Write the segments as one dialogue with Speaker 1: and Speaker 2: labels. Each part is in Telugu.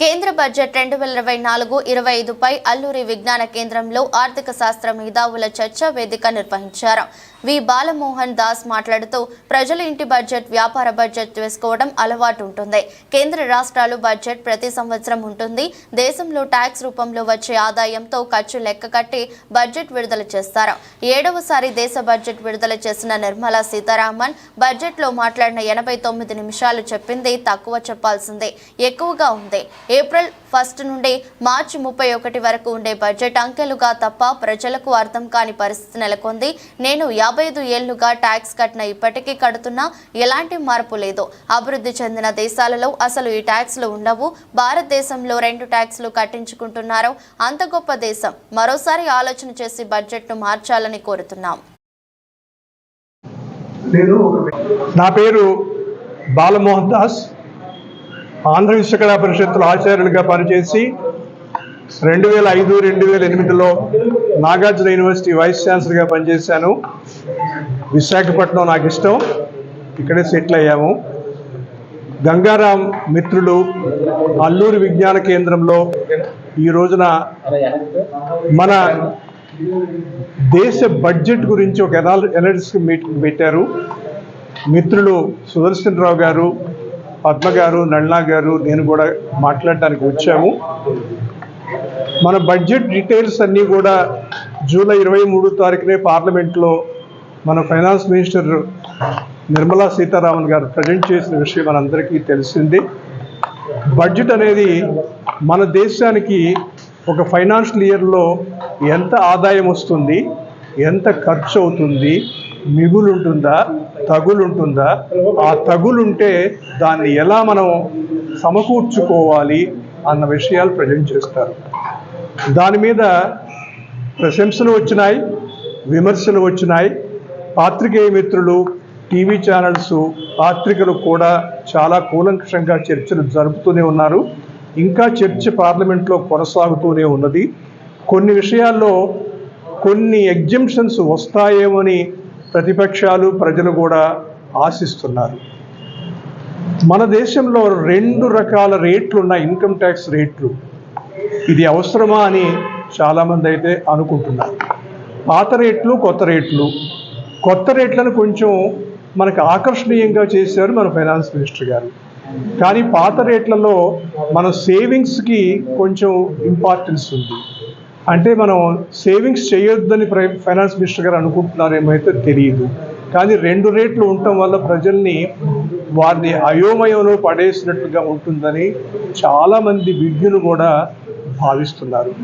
Speaker 1: కేంద్ర బడ్జెట్ రెండు వేల ఇరవై నాలుగు ఇరవై ఐదుపై అల్లూరి విజ్ఞాన కేంద్రంలో ఆర్థిక శాస్త్ర మేధావుల చర్చా వేదిక నిర్వహించారు. వి. బాలమోహన్ దాస్ మాట్లాడుతూ ప్రజల ఇంటి బడ్జెట్ వ్యాపార బడ్జెట్ వేసుకోవడం అలవాటు ఉంటుంది. కేంద్ర రాష్ట్రాలు బడ్జెట్ ప్రతి సంవత్సరం ఉంటుంది. దేశంలో ట్యాక్స్ రూపంలో వచ్చే ఆదాయంతో ఖర్చు లెక్క కట్టి బడ్జెట్ విడుదల చేస్తారు. ఏడవసారి దేశ బడ్జెట్ విడుదల చేసిన నిర్మలా సీతారామన్ బడ్జెట్లో మాట్లాడిన ఎనభై తొమ్మిది నిమిషాలు చెప్పింది తక్కువ చెప్పాల్సిందే ఎక్కువగా ఉంది. ఏప్రిల్ ఫస్ట్ నుండి మార్చి ముప్పై ఒకటి వరకు ఉండే బడ్జెట్ అంకెలుగా తప్ప ప్రజలకు అర్థం కాని పరిస్థితి నెలకొంది. నేను యాభై ఐదు ఏళ్ళుగా ట్యాక్స్ కట్టిన ఇప్పటికీ కడుతున్నా. ఎలాంటి మార్పు లేదు. అభివృద్ధి చెందిన దేశాలలో అసలు ఈ ట్యాక్స్లు ఉండవు. భారతదేశంలో రెండు ట్యాక్స్లు కట్టించుకుంటున్నారు. అంత గొప్ప దేశం. మరోసారి ఆలోచన చేసి బడ్జెట్ను మార్చాలని కోరుతున్నాం.
Speaker 2: నా పేరు బాలమోహన్ దాస్. ఆంధ్ర విశ్వకళా పరిషత్తులో ఆచార్యులుగా పనిచేసి రెండు వేల ఐదు రెండు వేల ఎనిమిదిలో నాగార్జున యూనివర్సిటీ వైస్ ఛాన్సలర్గా పనిచేశాను. విశాఖపట్నం నాకు ఇష్టం. ఇక్కడే సెటిల్ అయ్యాము. గంగారాం మిత్రులు అల్లూరి విజ్ఞాన కేంద్రంలో ఈ రోజున మన దేశ బడ్జెట్ గురించి ఒక ఎనాలి ఎనాలిసిస్ మీటింగ్ పెట్టారు. మిత్రులు సుదర్శన్ రావు గారు పద్మ గారు నళ్ళా గారు నేను కూడా మాట్లాడడానికి వచ్చాము. మన బడ్జెట్ డీటెయిల్స్ అన్నీ కూడా జూలై ఇరవై మూడు తారీఖునే పార్లమెంట్లో మన ఫైనాన్స్ మినిస్టర్ నిర్మలా సీతారామన్ గారు ప్రజెంట్ చేసిన విషయం మనందరికీ తెలిసింది. బడ్జెట్ అనేది మన దేశానికి ఒక ఫైనాన్షియల్ ఇయర్లో ఎంత ఆదాయం వస్తుంది ఎంత ఖర్చు అవుతుంది మిగులు ఉంటుందా తగులు ఉంటుందా ఆ తగులుంటే దాన్ని ఎలా మనం సమకూర్చుకోవాలి అన్న విషయాలు ప్రజెంట్ చేస్తారు. దాని మీద ప్రశంసలు వచ్చినాయి విమర్శలు వచ్చినాయి. పాత్రికేయ మిత్రులు టీవీ ఛానల్స్ పాత్రికలు కూడా చాలా కూలంకషంగా చర్చలు జరుపుతూనే ఉన్నారు. ఇంకా చర్చ పార్లమెంట్లో కొనసాగుతూనే ఉన్నది. కొన్ని విషయాల్లో కొన్ని ఎగ్జిబిషన్స్ వస్తాయేమని ప్రతిపక్షాలు ప్రజలు కూడా ఆశిస్తున్నారు. మన దేశంలో రెండు రకాల రేట్లు ఉన్నాయి ఇన్కమ్ ట్యాక్స్ రేట్లు. ఇది అవసరమా అని చాలామంది అయితే అనుకుంటున్నారు. పాత రేట్లు కొత్త రేట్లు. కొత్త రేట్లను కొంచెం మనకు ఆకర్షణీయంగా చేశారు మన ఫైనాన్స్ మినిస్టర్ గారు. కానీ పాత రేట్లలో మన సేవింగ్స్కి కొంచెం ఇంపార్టెన్స్ ఉంది. అంటే మనం సేవింగ్స్ చేయొద్దని ప్రై- ఫైనాన్స్ మినిస్టర్ గారు అనుకుంటున్నారేమైతే తెలియదు కానీ రెండు రేట్లు ఉండటం వల్ల ప్రజల్ని వారిని అయోమయంలో పడేసినట్లుగా ఉంటుందని చాలామంది విజ్ఞులు కూడా భావిస్తున్నారు.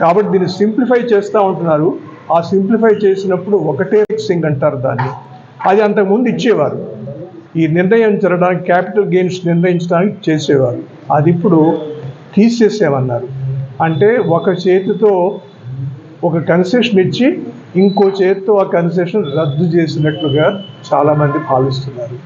Speaker 2: కాబట్టి దీన్ని సింప్లిఫై చేస్తూ ఉంటున్నారు. ఆ సింప్లిఫై చేసినప్పుడు ఒకటే ఫిక్సింగ్ అంటారు దాన్ని. అది అంతకుముందు ఇచ్చేవారు. ఈ నిర్ణయం జరగడానికి క్యాపిటల్ గెయిన్స్ నిర్ణయించడానికి చేసేవారు. అది ఇప్పుడు తీసేసేమన్నారు అంటే ఒక చేతితో ఒక కన్సెషన్ ఇచ్చి ఇంకో చేతితో ఆ కన్సెషన్ రద్దు చేసినట్లుగా చాలామంది భావిస్తున్నారు